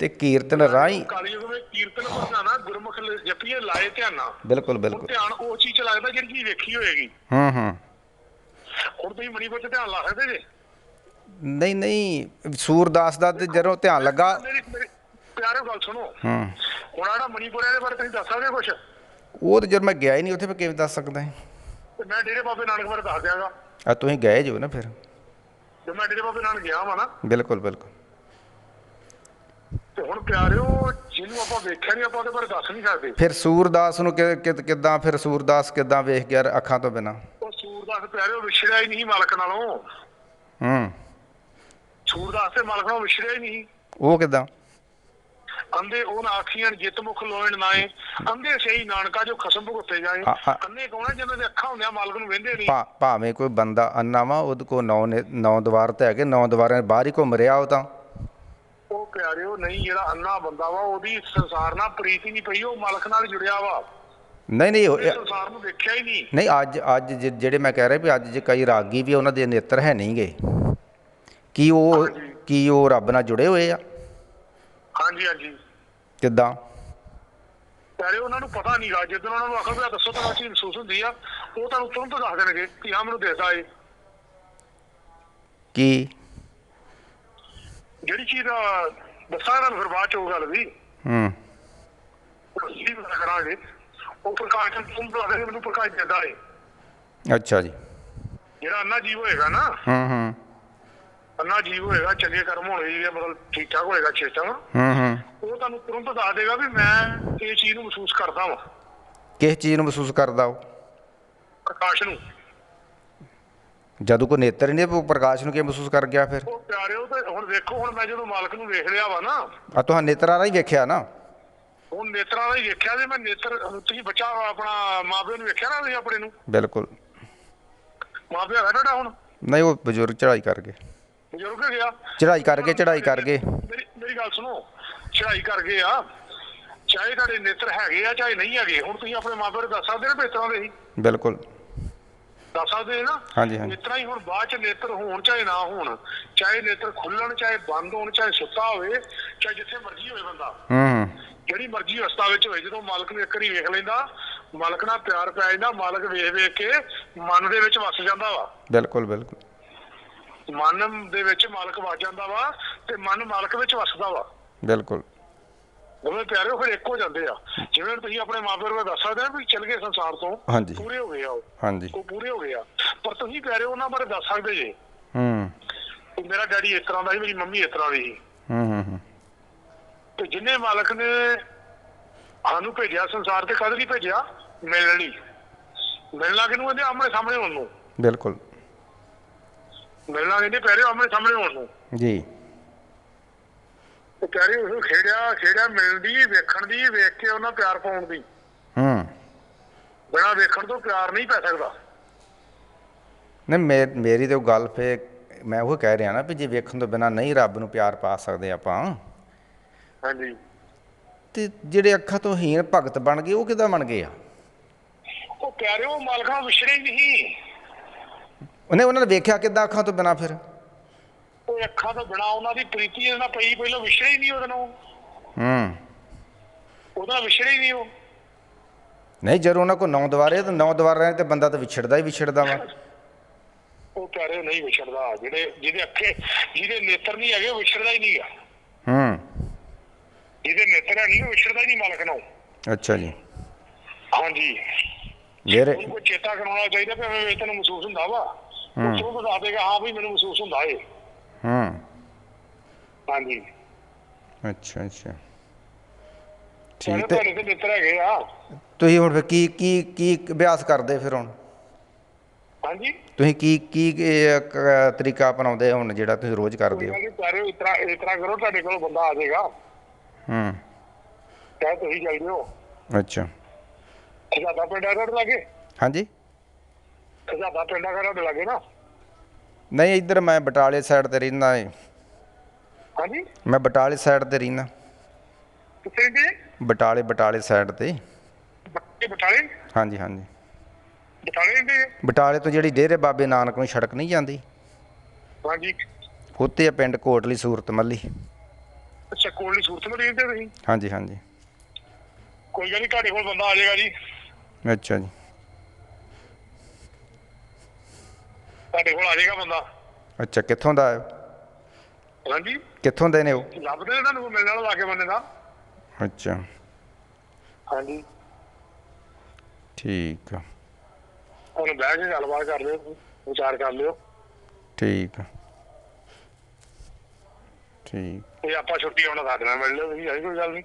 ਤੇ ਕੀਰਤਨ ਰਾਹੀਂ ਕਾਲੀ ਯੁਗ ਵਿੱਚ ਕੀਰਤਨ ਪ੍ਰਧਾਨਾ ਗੁਰਮੁਖ ਜਪੀਏ ਲਾਏ ਧਿਆਨਾ। ਬਿਲਕੁਲ ਬਿਲਕੁਲ। ਧਿਆਨ ਉਹ ਚੀਜ਼ ਚ ਲੱਗਦਾ ਜਿਹੜੀ ਚੀਜ਼ ਵੇਖੀ ਹੋਏਗੀ। ਹੂੰ ਹੂੰ। ਹੁਣ ਤੁਸੀਂ ਮਣੀਪੁਰ ਚ ਧਿਆਨ ਲਾ ਸਕਦੇ ਜੇ? ਨਹੀਂ ਨਹੀਂ ਸੂਰਦਾਸ ਦਾ ਤੇ ਜਦੋਂ ਧਿਆਨ ਲੱਗਾ ਪਿਆਰੇ ਗੱਲ ਸੁਣੋ। ਹੂੰ। ਹੁਣ ਆੜਾ ਮਣੀਪੁਰ ਦੇ ਬਾਰੇ ਤੁਸੀਂ ਦੱਸ ਸਕਦੇ ਕੁਝ ਉਹ ਤੇ ਜਦ ਮੈਂ ਗਿਆ ਹੀ ਨਹੀਂ ਉੱਥੇ ਮੈਂ ਕਿਵੇਂ ਦੱਸ ਸਕਦਾ ਹਾਂ ਤੇ ਮੈਂ ਡੇਰੇ ਬਾਬੇ ਨਾਨਕ ਬਾਰੇ ਦੱਸ ਦਿਆਂਗਾ। ਆ ਤੁਸੀਂ ਗਏ ਜੋ ਨਾ ਫਿਰ? ਜੇ ਮੈਂ ਡੇਰੇ ਬਾਬੇ ਨਾਨਕ ਗਿਆ ਵਾਂ ਨਾ। ਬਿਲਕੁਲ ਬਿਲਕੁਲ। ਤੇ ਹੁਣ ਪਿਆਰਿਓ ਜਿਹਨੂੰ ਆਪਾਂ ਵੇਖਿਆ ਨਹੀਂ ਆਪਾਂ ਉਹਦੇ ਬਾਰੇ ਦੱਸ ਨਹੀਂ ਸਕਦੇ। ਫਿਰ ਸੂਰਦਾਸ ਨੂੰ ਕਿੱਦਾਂ ਫਿਰ ਸੂਰਦਾਸ ਕਿੱਦਾਂ ਵੇਖ ਗਿਆ ਅੱਖਾਂ ਤੋਂ ਬਿਨਾ? ਉਹ ਸੂਰਦਾਸ ਪਿਆਰਿਓ ਵਿਛੜਿਆ ਹੀ ਨਹੀਂ ਮਾਲਕ ਨਾਲੋਂ। ਹੂੰ। ਸੂਰਦਾਸ ਤੇ ਮਾਲਕ ਨਾਲੋਂ ਵਿਛੜਿਆ ਹੀ ਨਹੀਂ ਉਹ ਕਿੱਦਾਂ? ਅੰਦੇ ਉਹ ਨਾ ਆਖੀਆਂ ਜਿਤ ਮੁਖ ਲੋਇਣ ਨਾਏ ਅੰਦੇ ਸਹੀ ਨਾਨਕਾ ਜੋ ਖਸਮ ਭੁਗਤੇ ਜਾਏ। ਅੰਨੇ ਕੌਣ ਜਿਹਨਾਂ ਦੇ ਅੱਖਾਂ ਹੁੰਦੀਆਂ ਮਾਲਕ ਨੂੰ ਵੇਂਦੇ ਨਹੀਂ? ਭਾਵੇਂ ਕੋਈ ਬੰਦਾ ਅੰਨਾ ਵਾ ਉਹਦੇ ਕੋ ਨੌ ਨੇ- ਦੀਵਾਰ ਤੇ ਹੈਗੇ ਨੌ ਦੀਵਾਰਾਂ ਬਾਹਰ ਹੀ ਘੁੰਮ ਰਿਹਾ ਉਹ ਤਾਂ। ਉਹ ਪਿਆਰਿਓ ਨਹੀਂ ਜਿਹੜਾ ਅੰਨਾ ਬੰਦਾ ਵਾ ਉਹਦੀ ਸੰਸਾਰ ਨਾਲ ਪ੍ਰੀਤ ਹੀ ਨਹੀਂ ਪਈ ਉਹ ਮਾਲਕ ਨਾਲ ਜੁੜਿਆ ਵਾ। ਨਹੀਂ ਨਹੀਂ ਸੰਸਾਰ ਨੂੰ ਦੇਖਿਆ ਹੀ ਨਹੀਂ। ਨਹੀਂ ਅੱਜ ਅੱਜ ਜਿਹੜੇ ਮੈਂ ਕਹਿ ਰਿਹਾ ਵੀ ਅੱਜ ਜੇ ਕਈ ਰਾਗੀ ਵੀ ਉਹਨਾਂ ਦੇ ਨੇਤਰ ਹੈ ਨਹੀਂਗੇ ਕੀ ਉਹ। ਕੀ ਉਹ ਰੱਬ ਨਾਲ ਜੁੜੇ ਹੋਏ ਆ? ਹਾਂਜੀ ਹਾਂਜੀ। ਕਿੱਦਾਂ? ਪਿਆਰੇ ਉਹਨਾਂ ਨੂੰ ਪਤਾ ਨਹੀਂਗਾ ਜਦੋਂ ਉਹਨਾਂ ਨੂੰ ਆਖੋ ਵੀ ਦੱਸੋ ਤੁਹਾਨੂੰ ਚੀਜ਼ ਮਹਿਸੂਸ ਹੁੰਦੀ ਆ ਉਹ ਤੁਹਾਨੂੰ ਤੁਰੰਤ ਦੱਸ ਦੇਣਗੇ ਕਿ ਹਾਂ ਮੈਨੂੰ ਦਿਸਦਾ ਏ ਕੀ? ਜਿਹੜੀ ਚੀਜ਼ ਦੱਸਾਂ ਤੁਹਾਨੂੰ ਫਿਰ ਬਾਅਦ ਚ ਉਹ ਗੱਲ ਵੀ। ਹੂੰ। ਅਸੀਂ ਪਤਾ ਕਰਾਂਗੇ। ਉਹ ਪ੍ਰਕਾਸ਼ ਨੂੰ ਤੁਮ ਦੱਸ ਦੇਣਗੇ ਮੈਨੂੰ ਪ੍ਰਕਾਸ਼ ਦਿੰਦਾ ਏ ਅੱਛਾ ਜੀ। ਜਿਹੜਾ ਅੰਨਾ ਜੀਵ ਹੋਏਗਾ ਨਾ। ਹੂੰ ਹੂੰ। ਅੰਨਾ ਜੀਵ ਹੋਏਗਾ ਚੰਗੇ ਕਰਮ ਹੋਣੇ ਜੀ ਮਤਲਬ ਠੀਕ ਠਾਕ ਹੋਏਗਾ ਚੇਤਨ ਹੂੰ ਹੂੰ। ਉਹ ਤੁਹਾਨੂੰ ਤੁਰੰਤ ਦੱਸ ਦੇਗਾ ਵੀ ਮੈਂ ਇਹ ਚੀਜ਼ ਨੂੰ ਮਹਿਸੂਸ ਕਰਦਾ ਵਾਂ। ਕਿਸ ਚੀਜ਼ ਨੂੰ ਮਹਿਸੂਸ ਕਰਦਾ ਉਹ? ਪ੍ਰਕਾਸ਼ ਨੂੰ। ਜਦੋਂ ਕੋ ਨੇਤਰ ਨਹੀਂ ਉਹ ਪ੍ਰਕਾਸ਼ ਨੂੰ ਕੀ ਮਹਿਸੂਸ ਕਰ ਗਿਆ ਫਿਰ? ਉਹ ਪਿਆਰਿਓ ਤੇ ਹੁਣ ਵੇਖੋ ਹੁਣ ਮੈਂ ਜਦੋਂ ਮਾਲਕ ਨੂੰ ਵੇਖ ਲਿਆ ਵਾ ਨਾ। ਆ ਤੁਹਾਂ ਨੇਤਰਾਂ ਰਾਹੀਂ ਵੇਖਿਆ ਨਾ? ਹੁਣ ਨੇਤਰਾਂ ਦਾ ਹੀ ਵੇਖਿਆ ਜੇ ਮੈਂ ਨੇਤਰ ਤੁਸੀਂ ਬੱਚਾ ਆਪਣਾ ਮਾਪਿਆਂ ਨੂੰ ਵੇਖਿਆ ਨਾ ਤੁਸੀਂ ਆਪਣੇ ਨੂੰ? ਬਿਲਕੁਲ। ਮਾਪਿਆਂ ਹੈ ਤੁਹਾਡਾ ਹੁਣ? ਨਹੀਂ ਉਹ ਬਜ਼ੁਰਗ ਚੜਾਈ ਕਰ ਗਏ ਬਜ਼ੁਰਗ ਗਿਆ ਚੜਾਈ ਕਰ ਗਏ ਚੜਾਈ ਕਰ ਗਏ ਮੇਰੀ ਮੇਰੀ ਗੱਲ ਸੁਣੋ ਚੜਾਈ ਕਰ ਗਏ ਆ। ਚਾਹੇ ਤੁਹਾਡੇ ਨੇਤਰ ਹੈਗੇ ਆ ਚਾਹੇ ਨਹੀਂ ਹੈਗੇ ਹੁਣ ਤੁਸੀਂ ਆਪਣੇ ਮਾਪਿਆਂ ਨੂੰ ਦੱਸ ਸਕਦੇ ਨੇ ਇਸ ਤਰ੍ਹਾਂ ਦੇ ਸੀ ਬਿਲਕੁਲ। ਦੱਸ ਸਕਦੇ ਨਾ? ਹਾਂਜੀ, ਹਾਂਜੀ। ਤਰ੍ਹਾਂ ਹੀ ਹੁਣ ਬਾਅਦ ਚ ਨੇਤਰ ਹੋਣ ਚਾਹੇ ਨਾ ਹੋਣ ਚਾਹੇ ਨੇਤਰ ਖੁੱਲਣ ਚਾਹੇ ਬੰਦ ਹੋਣ ਚਾਹੇ ਸੁੱਤਾ ਹੋਵੇ ਚਾਹੇ ਜਿੱਥੇ ਮਰਜ਼ੀ ਹੋਵੇ ਬੰਦਾ। ਹੂੰ ਹੂੰ। ਜਿਹੜੀ ਮਰਜ਼ੀ ਅਵਸਥਾ ਵਿੱਚ ਹੋਵੇ ਜਦੋਂ ਮਾਲਕ ਨੂੰ ਇੱਕ ਵਾਰੀ ਵੇਖ ਲੈਂਦਾ ਮਾਲਕ ਨਾਲ ਪਿਆਰ ਪੈ ਜਾਂਦਾ ਮਾਲਕ ਵੇਖ ਵੇਖ ਕੇ ਮਨ ਦੇ ਵਿੱਚ ਵਸ ਜਾਂਦਾ ਵਾ। ਬਿਲਕੁਲ ਬਿਲਕੁਲ। ਮਨ ਦੇ ਵਿੱਚ ਮਾਲਕ ਵਸ ਜਾਂਦਾ ਵਾ ਤੇ ਮਨ ਮਾਲਕ ਵਿੱਚ ਵਸਦਾ ਵਾ। ਬਿਲਕੁਲ। ਦੋਵੇਂ ਪਿਆਰੇ ਫਿਰ ਇੱਕ ਹੋ ਜਾਂਦੇ ਆ। ਜਿਵੇਂ ਤੁਸੀਂ ਆਪਣੇ ਮਾਪਿਆਂ ਨੂੰ ਦੱਸ ਸਕਦੇ ਆ ਵੀ ਚੱਲ ਗਏ ਸੰਸਾਰ ਤੋਂ ਹਾਂਜੀ। ਪੂਰੇ ਹੋ ਗਏ ਆ ਉਹ। ਹਾਂਜੀ। ਉਹ ਪੂਰੇ ਹੋ ਗਏ ਆ। ਪਰ ਤੁਸੀਂ ਪਿਆਰੇ ਉਹਨਾਂ ਬਾਰੇ ਦੱਸ ਸਕਦੇ ਜੇ। ਹੂੰ। ਮੇਰਾ ਡੈਡੀ ਇਸ ਤਰ੍ਹਾਂ ਦਾ ਸੀ ਮੇਰੀ ਮੰਮੀ ਇਸ ਤਰ੍ਹਾਂ ਦੀ ਸੀ। ਜਿਹਨੇ ਮਾਲਕ ਨੇ ਸਾਨੂੰ ਭੇਜਿਆ ਸੰਸਾਰ ਤੇ ਕਦ ਨਹੀਂ ਭੇਜਿਆ? ਮਿਲਣ ਲਈ। ਮਿਲਣਾ ਕਿਨੂੰ ਕਹਿੰਦੇ ਆਮਣੇ ਸਾਹਮਣੇ ਹੋਣ ਨੂੰ। ਬਿਲਕੁਲ। ਮਿਲਣਾ ਕਹਿੰਦੇ ਪਿਆਰੇ ਆਮਣੇ ਸਾਹਮਣੇ ਹੋਣ ਨੂੰ। ਜੀ। ਤੇ ਪਿਆਰੇ ਉਸ ਨੂੰ ਖੇੜਿਆ ਖੇੜਿਆ ਮਿਲਣ ਦੀ ਵੇਖਣ ਦੀ ਵੇਖ ਕੇ ਉਹਨਾਂ ਪਿਆਰ ਪਾਉਣ ਦੀ। ਹੂੰ। ਬਿਨਾਂ ਵੇਖਣ ਤੋਂ ਪਿਆਰ ਨਹੀਂ ਪੈ ਸਕਦਾ। ਨਹੀਂ ਮੇਰੀ ਤੇ ਉਹ ਗੱਲ ਫੇ ਮੈਂ ਉਹ ਕਹਿ ਰਿਹਾ ਨਾ ਵੀ ਜੇ ਵੇਖਣ ਤੋਂ ਬਿਨਾ ਨਹੀਂ ਰੱਬ ਨੂੰ ਪਿਆਰ ਪਾ ਸਕਦੇ ਆਪਾਂ। ਹਾਂਜੀ। ਤੇ ਜਿਹੜੇ ਅੱਖਾਂ ਤੋਂ ਹੀਣ ਭਗਤ ਬਣ ਗਏ ਉਹ ਕਿਦਾਂ ਬਣ ਗਏ ਆ? ਉਹ ਪਿਆਰੇ ਉਹ ਮਾਲਕਾਂ ਵਿਛੜੇ ਨਹੀਂ। ਉਹਨੇ ਉਹਨਾਂ ਨੇ ਵੇਖਿਆ ਕਿਦਾਂ ਅੱਖਾਂ ਤੋਂ ਬਿਨਾ ਫਿਰ? ਉਹ ਅੱਖਾਂ ਤੋਂ ਬਿਨਾ ਉਹਨਾਂ ਦੀ ਪ੍ਰੀਤੀ ਇਹਦੇ ਨਾਲ ਪਈ ਪਹਿਲਾਂ ਵਿਛੜੇ ਹੀ ਨਹੀਂ ਉਹਦੇ ਨਾਲ। ਹੂੰ। ਉਹਦੇ ਵਿਛੜੇ ਹੀ ਨਹੀਂ ਉਹ। ਨਹੀਂ ਜਦੋਂ ਉਹਨਾਂ ਕੋ ਨੌ ਦੁਆਰੇ ਤਾਂ ਨੌ ਦੁਆਰੇ ਤੇ ਬੰਦਾ ਤਾਂ ਵਿਛੜਦਾ ਹੀ ਵਿਛੜਦਾ ਵਾ। ਉਹ ਪਿਆਰੇ ਨਹੀਂ ਵਿਛੜਦਾ ਜਿਹੜੇ ਜਿਹਦੇ ਅੱਖੇ ਜਿਹਦੇ ਨੇਤਰ ਨਹੀਂ ਹੈਗੇ ਵਿਛੜਦਾ ਹੀ ਨਹੀਂਗਾ। ਹੂੰ। ਜਿਹਦੇ ਨੇਤਰ ਨਹੀਂ ਵਿਛੜਦਾ ਹੀ ਨਹੀਂ ਮਾਲਕ ਨਾਲ। ਅੱਛਾ ਜੀ। ਹਾਂਜੀ। ਮੇਰੇ ਕੋਈ ਚੇਤਾ ਕਰਾਉਣਾ ਚਾਹੀਦਾ ਵੀ ਐਵੇਂ ਤੈਨੂੰ ਮਹਿਸੂਸ ਹੁੰਦਾ ਵਾ। ਉਹ ਤੋਂ ਬਤਾ ਦੇਗਾ ਹਾਂ ਵੀ ਮੈਨੂੰ ਮਹਿਸੂਸ ਹੁੰਦਾ ਏ। ਹੂੰ। ਹਾਂਜੀ। ਅੱਛਾ ਅੱਛਾ। ਠੀਕ ਤੇ ਤੁਹਾਡੇ ਨੇਤਰ ਹੈਗੇ ਆ। ਤੁਸੀਂ ਹੁਣ ਫਿਰ ਕੀ ਕੀ ਕੀ ਅਭਿਆਸ ਕਰਦੇ ਫਿਰ ਹੁਣ? ਹਾਂਜੀ। ਤੁਸੀਂ ਕੀ ਕੀ ਇਹ, ਕ- ਤਰੀਕਾ ਅਪਣਾਉਂਦੇ ਹੁਣ ਜਿਹੜਾ ਤੁਸੀਂ ਰੋਜ਼ ਕਰਦੇ ਹੋ? ਇਸ ਤਰ੍ਹਾਂ ਇਸ ਤਰ੍ਹਾਂ ਕਰੋ ਤੁਹਾਡੇ ਕੋਲ ਬੰਦਾ ਆ ਜਾਏਗਾ ਹੂੰ। ਚਾਹੇ ਤੁਸੀਂ ਚੱਲ ਜਿਓ। ਅੱਛਾ। ਖਜ਼ਾਦਾ ਪਿੰਡ ਆ ਤੁਹਾਡੇ ਲਾਗੇ? ਹਾਂਜੀ। ਖਜ਼ਾਦਾ ਪਿੰਡ ਆ ਤੁਹਾਡੇ ਲਾਗੇ ਨਾ? ਨਹੀਂ ਇੱਧਰ ਮੈਂ ਬਟਾਲੇ ਸਾਈਡ ਤੇ ਰਹਿੰਦਾ ਏ। ਹਾਂਜੀ? ਮੈਂ ਬਟਾਲੇ ਸਾਈਡ ਤੇ ਰਹਿੰਦਾ। ਕਿੱਥੇ ਦੇ ਬਟਾਲੇ ਬਟਾਲੇ ਸਾਈਡ ਤੇ। ਬੱਟੇ ਬਟਾਲੇ? ਹਾਂਜੀ ਹਾਂਜੀ। ਬਟਾਲੇ ਦੇ ਬਟਾਲੇ ਤੋਂ ਜਿਹੜੀ ਡੇਰੇ ਬਾਬੇ ਨਾਨਕ ਨੂੰ ਸੜਕ ਨਹੀਂ ਜਾਂਦੀ। ਹਾਂਜੀ। ਉੱਤੇ ਆ ਪਿੰਡ ਕੋਟਲੀ ਸੂਰਤ ਮੱਲੀ ਅੱਛਾ ਕੋਲੀ ਸੂਰਤ में ਰਹਿੰਦੇ ਤੁਸੀਂ? ਹਾਂਜੀ ਹਾਂਜੀ। ਕੋਈ ਗੱਲ ਨਹੀਂ ਤੁਹਾਡੇ ਕੋਲ ਬੰਦਾ ਆ ਜਾਏਗਾ ਜੀ। ਅੱਛਾ ਜੀ। ਤੁਹਾਡੇ ਕੋਲ ਆ ਜਾਏਗਾ ਬੰਦਾ। ਅੱਛਾ ਕਿੱਥੋਂ ਦਾ ਹੈ? ਹਾਂਜੀ। ਕਿੱਥੋਂ ਦੇ ਨੇ ਉਹ? ਲੱਭਦੇ ਨੇ ਤੁਹਾਨੂੰ ਮਿਲਣ ਵਾਲਾ ਲਾਗੇ ਬੰਦੇ ਦਾ। ਅੱਛਾ। ਹਾਂਜੀ। ਠੀਕ ਆ। ਉਹਨੂੰ ਬਹਿ ਕੇ ਗੱਲਬਾਤ ਕਰ ਲਿਓ ਵਿਚਾਰ ਕਰ ਲਿਓ। ਠੀਕ ਆ। ਠੀਕ। ਤੇ ਆਪਾਂ ਛੁੱਟੀ ਆਉਣਾ ਸਾਡੇ ਨਾਲ ਮਿਲ ਲਿਓ ਤੁਸੀਂ ਆਈ ਕੋਈ ਗੱਲ ਨਹੀਂ।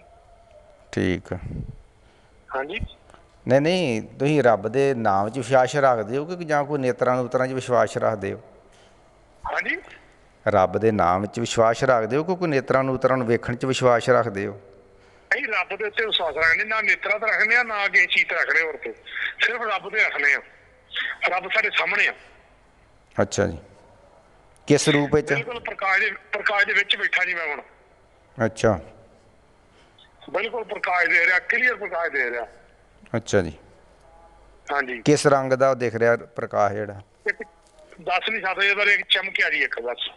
ਠੀਕ ਆ। ਹਾਂਜੀ। ਨਹੀਂ ਨਹੀਂ ਤੁਸੀਂ ਰੱਬ ਦੇ ਨਾਮ 'ਚ ਵਿਸ਼ਵਾਸ ਰੱਖਦੇ ਹੋ ਕਿ ਜਾਂ ਕੋਈ ਨੇਤਰਾਂ ਨੂੰ ਉਤਰਾਂ 'ਚ ਵਿਸ਼ਵਾਸ ਰੱਖਦੇ ਹੋ? ਹਾਂਜੀ। ਰੱਬ ਦੇ ਨਾਮ 'ਚ ਵਿਸ਼ਵਾਸ ਰੱਖਦੇ ਹੋ ਕਿ ਕੋਈ ਨੇਤਰਾਂ ਨੂੰ ਉਤਰਾਂ ਨੂੰ ਵੇਖਣ 'ਚ ਵਿਸ਼ਵਾਸ ਰੱਖਦੇ ਹੋ? ਨਹੀਂ ਰੱਬ ਦੇ ਉੱਤੇ ਵਿਸ਼ਵਾਸ ਰੱਖਣੇ ਨਾ ਨੇਤਰਾ ਤੇ ਰੱਖਣੇ ਆ ਨਾ ਕਿਸੇ ਚੀਜ਼ ਤੇ ਰੱਖਣੇ ਹੋਰ ਤੇ ਸਿਰਫ ਰੱਬ ਤੇ ਰੱਖਣੇ ਆ। ਰੱਬ ਸਾਡੇ ਸਾਹਮਣੇ ਆ। ਅੱਛਾ ਜੀ। ਕਿਸ ਰੂਪ ਵਿੱਚ? ਬਿਲਕੁਲ ਪ੍ਰਕਾਸ਼ ਦੇ ਪ੍ਰਕਾਸ਼ ਦੇ ਵਿੱਚ ਬੈਠਾ ਜੀ ਮੈਂ ਹੁਣ। ਅੱਛਾ। ਬਿਲਕੁਲ ਪ੍ਰਕਾਸ਼ ਦੇ ਰਿਹਾ ਕਲੀਅਰ ਪ੍ਰਕਾਸ਼ ਦੇ ਰਿਹਾ। ਅੱਛਾ ਜੀ। ਹਾਂਜੀ। ਕਿਸ ਰੰਗ ਦਾ ਉਹ ਦਿਖ ਰਿਹਾ ਪ੍ਰਕਾਸ਼ ਜਿਹੜਾ? ਇੱਕ ਦੱਸ ਨਹੀਂ ਸਕਦੇ ਇਹਦੇ ਬਾਰੇ ਇੱਕ ਚਮਕਿਆ ਜੀ ਇੱਕ ਬਸ।